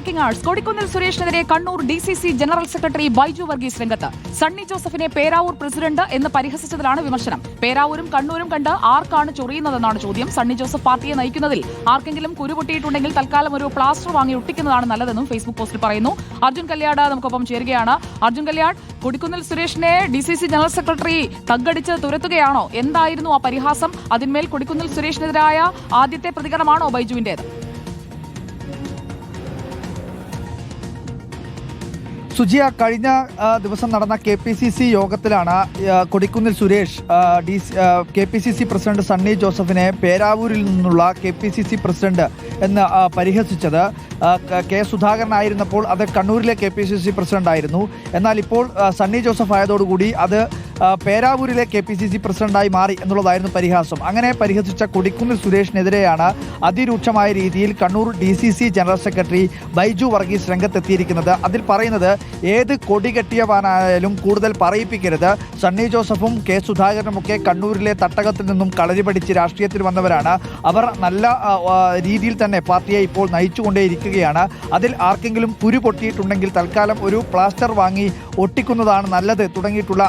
Breaking arts. Kodikunnil സുരേഷിനെതിരെ Kannur D C C general secretary Baiju Varghese രംഗത്ത്. സണ്ണി ജോസഫിനെ Peravoor president എന്ന് പരിഹസിച്ചതിലാണ് വിമർശനം. പേരാവൂരും കണ്ണൂരും കണ്ട് ആർക്കാണ് ചൊറിയുന്നതെന്നാണ് ചോദ്യം. സണ്ണി ജോസഫ് പാർട്ടിയെ നയിക്കുന്നതിൽ ആർക്കെങ്കിലും കുരുപൊട്ടിയിട്ടുണ്ടെങ്കിൽ തൽക്കാലം ഒരു പ്ലാസ്റ്റർ വാങ്ങി ഒട്ടിക്കുന്നതാണ് നല്ലതെന്നും ഫേസ്ബുക്ക് പോസ്റ്റിൽ പറയുന്നു. അർജുൻ കല്യാട് നമുക്കൊപ്പം ചേരുകയാണ്. അർജുൻ കല്യാട് കൊടിക്കുന്നിൽ സുരേഷിനെ D C C general secretary തగ్గടിച്ച് തുരത്തുകയാണോ? എന്തായിരുന്നു ആ പരിഹാസം? അതിന്മേൽ കൊടിക്കുന്നിൽ സുരേഷിനെതിരായ ആദ്യത്തെ പ്രതികരണമാണോ ബൈജുവിന്റേത് സുജിയ കഴിഞ്ഞ ദിവസം നടന്ന കെ പി സി സി യോഗത്തിലാണ് Kodikunnil Suresh D K P C C president Sunny ജോസഫിനെ പേരാവൂരിൽ നിന്നുള്ള K P C C president എന്ന് പരിഹസിച്ചത്. കെ സുധാകരൻ ആയിരുന്നപ്പോൾ അത് കണ്ണൂരിലെ K P C C president ആയിരുന്നു. എന്നാൽ ഇപ്പോൾ സണ്ണി ജോസഫ് ആയതോടുകൂടി അത് പേരാവൂരിലെ കെ പി സി സി പ്രസിഡന്റായി മാറി എന്നുള്ളതായിരുന്നു പരിഹാസം. അങ്ങനെ പരിഹസിച്ച കൊടിക്കുന്നിൽ സുരേഷിനെതിരെയാണ് അതിരൂക്ഷമായ രീതിയിൽ Kannur D C C general secretary Baiju Varghese രംഗത്തെത്തിയിരിക്കുന്നത്. അതിൽ പറയുന്നത് ഏത് കൊടി കെട്ടിയവാനായാലും കൂടുതൽ പറയിപ്പിക്കരുത്. സണ്ണി ജോസഫും കെ സുധാകരനും ഒക്കെ കണ്ണൂരിലെ തട്ടകത്തിൽ നിന്നും കളരി പഠിച്ച് രാഷ്ട്രീയത്തിൽ വന്നവരാണ്. അവർ നല്ല രീതിയിൽ തന്നെ പാർട്ടിയെ ഇപ്പോൾ നയിച്ചുകൊണ്ടേയിരിക്കുകയാണ്. അതിൽ ആർക്കെങ്കിലും കുരു പൊട്ടിയിട്ടുണ്ടെങ്കിൽ തൽക്കാലം ഒരു പ്ലാസ്റ്റർ വാങ്ങി ഒട്ടിക്കുന്നതാണ് നല്ലത്. തുടങ്ങിയിട്ടുള്ള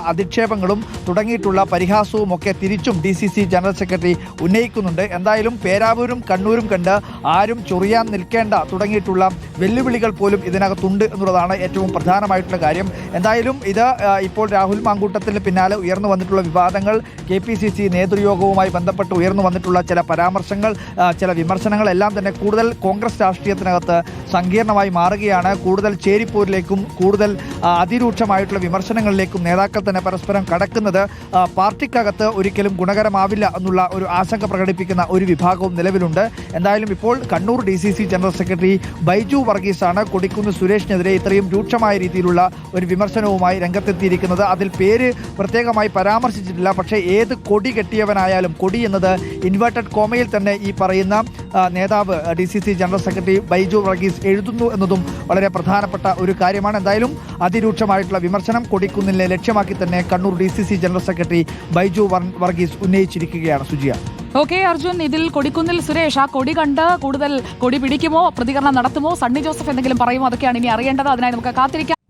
അധിക്ഷേപങ്ങളും തുടങ്ങിയിട്ടുള്ള പരിഹാസവും ഒക്കെ തിരിച്ചും D C C general secretary ഉന്നയിക്കുന്നുണ്ട്. എന്തായാലും പേരാവൂരും കണ്ണൂരും കണ്ട് ആരും ചൊറിയാൻ നിൽക്കേണ്ട തുടങ്ങിയിട്ടുള്ള വെല്ലുവിളികൾ പോലും ഇതിനകത്തുണ്ട് എന്നുള്ളതാണ് ഏറ്റവും പ്രധാനമായിട്ടുള്ള കാര്യം. എന്തായാലും ഇത് ഇപ്പോൾ രാഹുൽ മാങ്കൂട്ടത്തിന് പിന്നാലെ ഉയർന്നു വന്നിട്ടുള്ള വിവാദങ്ങൾ കെ പി സി സി നേതൃയോഗവുമായി ബന്ധപ്പെട്ട് ഉയർന്നു വന്നിട്ടുള്ള ചില പരാമർശങ്ങൾ ചില വിമർശനങ്ങൾ എല്ലാം തന്നെ കൂടുതൽ കോൺഗ്രസ് രാഷ്ട്രീയത്തിനകത്ത് സങ്കീർണമായി മാറുകയാണ്. കൂടുതൽ ചേരിപ്പോരിലേക്കും കൂടുതൽ അതിരൂക്ഷമായിട്ടുള്ള വിമർശനങ്ങളിലേക്കും നേതാക്കൾ തന്നെ പരസ്പരം കടക്കുന്നത് പാർട്ടിക്കകത്ത് ഒരിക്കലും ഗുണകരമാവില്ല എന്നുള്ള ഒരു ആശങ്ക പ്രകടിപ്പിക്കുന്ന ഒരു വിഭാഗവും നിലവിലുണ്ട്. എന്തായാലും ഇപ്പോൾ Kannur D C C general secretary Baiju വർഗീസാണ് Kodikunnu സുരേഷിനെതിരെ ഇത്രയും രൂക്ഷമായ രീതിയിലുള്ള ഒരു വിമർശനവുമായി രംഗത്തെത്തിയിരിക്കുന്നത്. അതിൽ പേര് പ്രത്യേകമായി പരാമർശിച്ചിട്ടില്ല. പക്ഷേ ഏത് കൊടി കെട്ടിയവനായാലും കൊടി എന്നത് ഇൻവേർട്ടഡ് കോമയിൽ തന്നെ ഈ പറയുന്ന നേതാവ് D C C general secretary Baiju Varghese എഴുതുന്നു എന്നതും വളരെ പ്രധാനപ്പെട്ട ഒരു കാര്യമാണ്. എന്തായാലും അതിരൂക്ഷമായിട്ടുള്ള വിമർശനം കൊടിക്കുന്നിലെ ലക്ഷ്യമാക്കി തന്നെ Kannur D C C general secretary Baiju Varghese ഉന്നയിച്ചിരിക്കുകയാണ് സുജിയ. Okay Arjun ഇതിൽ കൊടിക്കുന്നിൽ സുരേഷ് ആ കൊടി കണ്ട് കൂടുതൽ കൊടി പിടിക്കുമോ? പ്രതികരണം നടത്തുമോ? സണ്ണി ജോസഫ് എന്തെങ്കിലും പറയുമോ? അതൊക്കെയാണ് ഇനി അറിയേണ്ടത്. അതിനായി നമുക്ക് കാത്തിരിക്കാം.